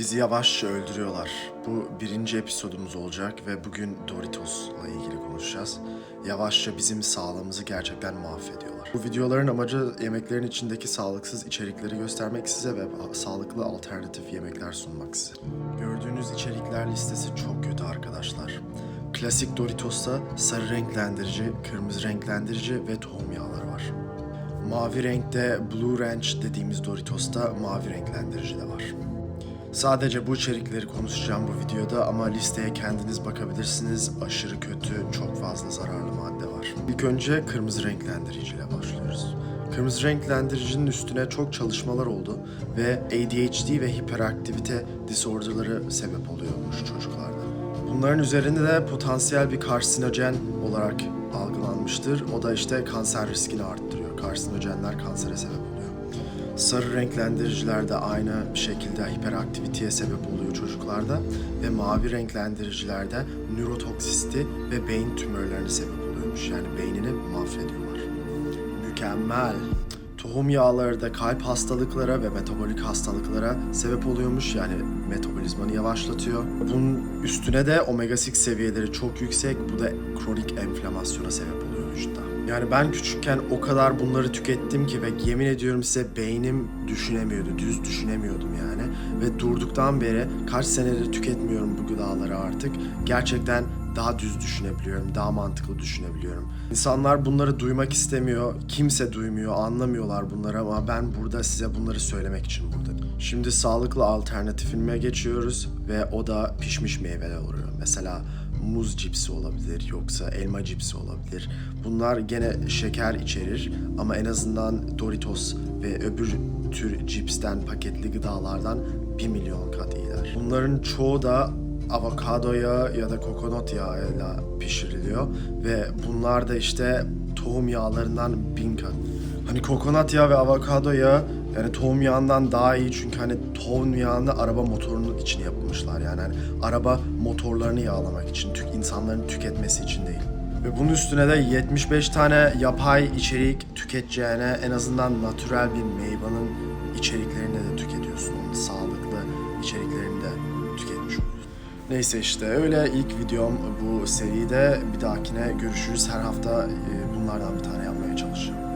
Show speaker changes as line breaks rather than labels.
Bizi yavaşça öldürüyorlar. Bu birinci episodumuz olacak ve bugün Doritos'la ilgili konuşacağız. Yavaşça bizim sağlığımızı gerçekten mahvediyorlar. Bu videoların amacı yemeklerin içindeki sağlıksız içerikleri göstermek size ve sağlıklı alternatif yemekler sunmak size. Gördüğünüz içerikler listesi çok kötü arkadaşlar. Klasik Doritos'ta sarı renklendirici, kırmızı renklendirici ve tohum yağları var. Mavi renkte Blue Ranch dediğimiz Doritos'ta mavi renklendirici de var. Sadece bu içerikleri konuşacağım bu videoda ama listeye kendiniz bakabilirsiniz. Aşırı kötü, çok fazla zararlı madde var. İlk önce kırmızı renklendiriciyle başlıyoruz. Kırmızı renklendiricinin üstüne çok çalışmalar oldu ve ADHD ve hiperaktivite disorderları sebep oluyormuş çocuklarda. Bunların üzerinde de potansiyel bir karsinojen olarak algılanmıştır. O da işte kanser riskini arttırıyor. Karsinojenler kansere sebep oluyor. Sarı renklendiriciler de aynı şekilde hiperaktiviteye sebep oluyor çocuklarda ve mavi renklendiriciler de nörotoksisiti ve beyin tümörlerine sebep oluyormuş. Yani beynini mahvediyorlar. Mükemmel. Tohum yağları da kalp hastalıklara ve metabolik hastalıklara sebep oluyormuş. Yani metabolizmanı yavaşlatıyor. Bunun üstüne de omega 6 seviyeleri çok yüksek. Bu da kronik enflamasyona sebep oluyor vücutta. Yani ben küçükken o kadar bunları tükettim ki ve yemin ediyorum size beynim düşünemiyordu, düz düşünemiyordum yani. Ve durduktan beri kaç senedir tüketmiyorum bu gıdaları artık. Gerçekten daha düz düşünebiliyorum, daha mantıklı düşünebiliyorum. İnsanlar bunları duymak istemiyor, kimse duymuyor, anlamıyorlar bunları ama ben burada size bunları söylemek için buradayım. Şimdi sağlıklı alternatifime geçiyoruz ve o da pişmiş meyveler oluyor. Mesela muz cipsi olabilir yoksa elma cipsi olabilir. Bunlar gene şeker içerir ama en azından Doritos ve öbür tür cipsten paketli gıdalardan 1 milyon kat iyiler. Bunların çoğu da avokado yağı ya da kokonat yağıyla pişiriliyor ve bunlar da işte tohum yağlarından bin kat. Hani kokonat yağı ve avokado yağı yani tohum yağından daha iyi çünkü hani tohum yağını araba motorunun için yapmışlar yani hani araba motorlarını yağlamak için, tük insanların tüketmesi için değil. Ve bunun üstüne de 75 tane yapay içerik tüketeceğine en azından natürel bir meyvanın içeriklerini de tüketiyorsun. Onun sağlıklı içeriklerini de tüketmiş oluyorsun. Neyse işte öyle ilk videom bu seride. Bir dahakine görüşürüz. Her hafta e, bunlardan bir tane yapmaya çalışacağım.